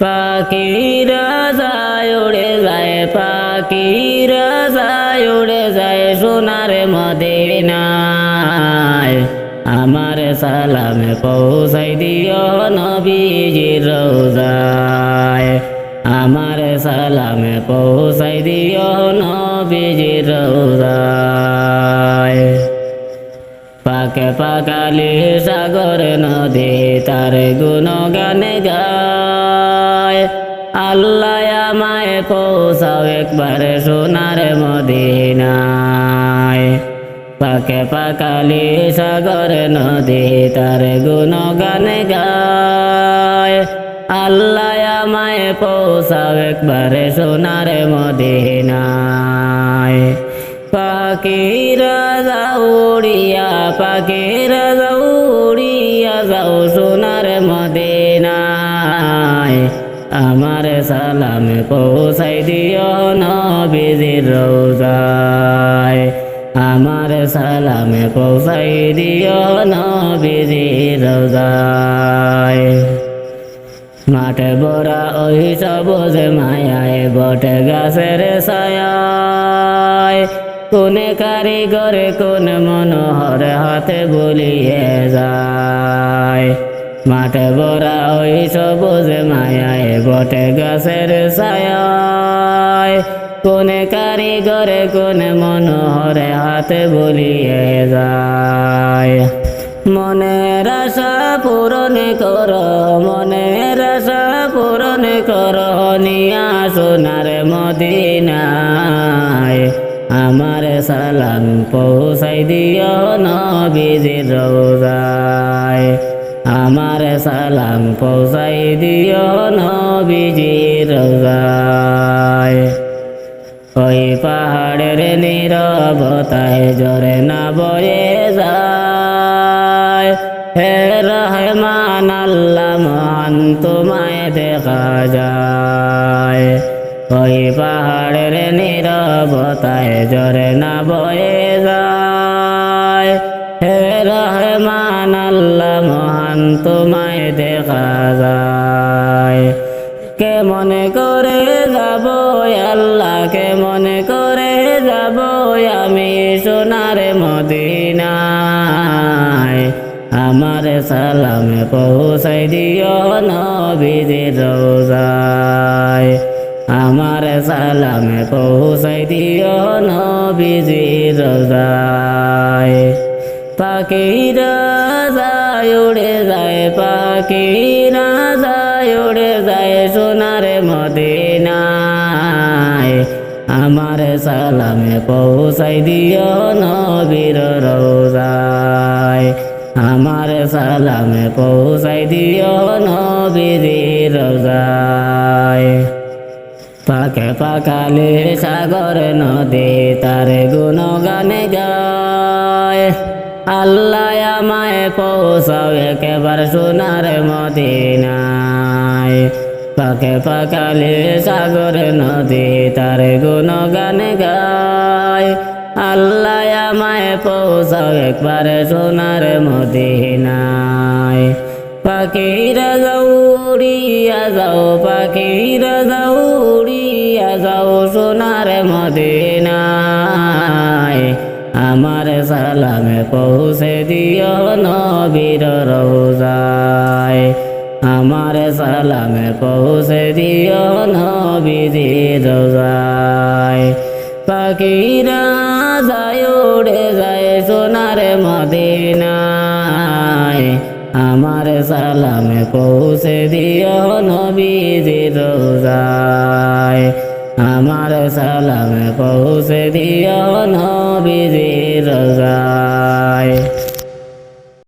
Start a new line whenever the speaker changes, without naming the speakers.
পাখিরা যায় উড়ে যায় পাখিরা যায় উড়ে যায় সোনার মদিনায়। আমার সালামে পৌঁছাই দিও নবীজির রোজায়। আমার সালামে পৌঁছাই দিও নবীজির রোজায়। পাকে পাকালি সাগর নদী, তার গুণগান গায়। আল্লাহ আমায় পৌঁছাও, একবার সোনার মদিনায়। পাকে পাকালি সাগর নদী, তার গুণগান গায়। আল্লাহ আমায় পৌঁছাও, একবার সোনার মদিনায়। পাখিরা যাও উড়িয়া পাখিরা যাও উড়িয়া যাও সোনার মদিনায়। আমার সালাম পৌঁছাই দিও নবীজির রোজায়। আমার সালাম পৌঁছাই দিও নবীজির রোজায়। মাঠে বড়া ওই সবুজ মায়ায়, বটে গাছের ছায়ায়। কোনে কারিগরে, কোন মনোহর হাতে বলিয়ে যায়। মাঠে বড়া ওই সবুজ মায়ায় বটে গাছের ছায়ায়। কোনে কারিগরে, কোন মনোহরে হাতে বলিয়ে যায়। মনের আশা পূরণ কর, মনের আশা পূরণ কর, নিয়া সোনার মদিনায়। আমার সালাম পৌঁছাই দিও নবীজির রোজায়। আমার সালাম পৌঁছাই দিও নবীজির রোজায়। ওই পাহাড়ের নীরবতায় জোরে না বয়ে যায়। হে রহমান, আল্লাহ মহান, তোমায় দেখা যায়। ওই পাহাড়ের নীরবতায় জোরে না বয়ে যায়। হে রহমান, আল্লাহ মহান, তোমায় দেখা যায়। কে মনে করে যাব আল্লাহ? কে মনে করে যাব আমি সোনার মদিনায়? আমার সালামে পৌঁছাই দিও নবীজির আমার সালামে পৌঁছাই দিও নবীজির রোজায়। পাখিরা যায় উড়ে যায় পাখিরা যায় উড়ে যায় সোনার মদিনায়। আমার সালামে পৌঁছাই দিও নবীর রোজায় আমার সালামে পৌঁছাই দিও নবীর রোজায় পাকে পাকালে সাগর নদী তার গুণগান গায়। আল্লাহ আমায় পৌঁছাও একেবার সোনার মদিনায়। পাকে পাকালে সাগর নদী তার গুণগান গায়। আল্লাহ আমায় পৌঁছাও একবার সোনার মদিনায়। পাখিরা যাও উড়িয়া যাও পাখিরা যাও যাও সোনার মদিনায়। আমার সালামে পৌঁছে দিও নবীর রোজায় আমার সালামে পৌঁছে দিও নবীর রোজায় পাখিরা যায়, উড়ে যায় সোনার মদিনায়। আমার সালামে পৌঁছে দিও নবীজির রোজায়। আমার সালামে পৌঁছে দিও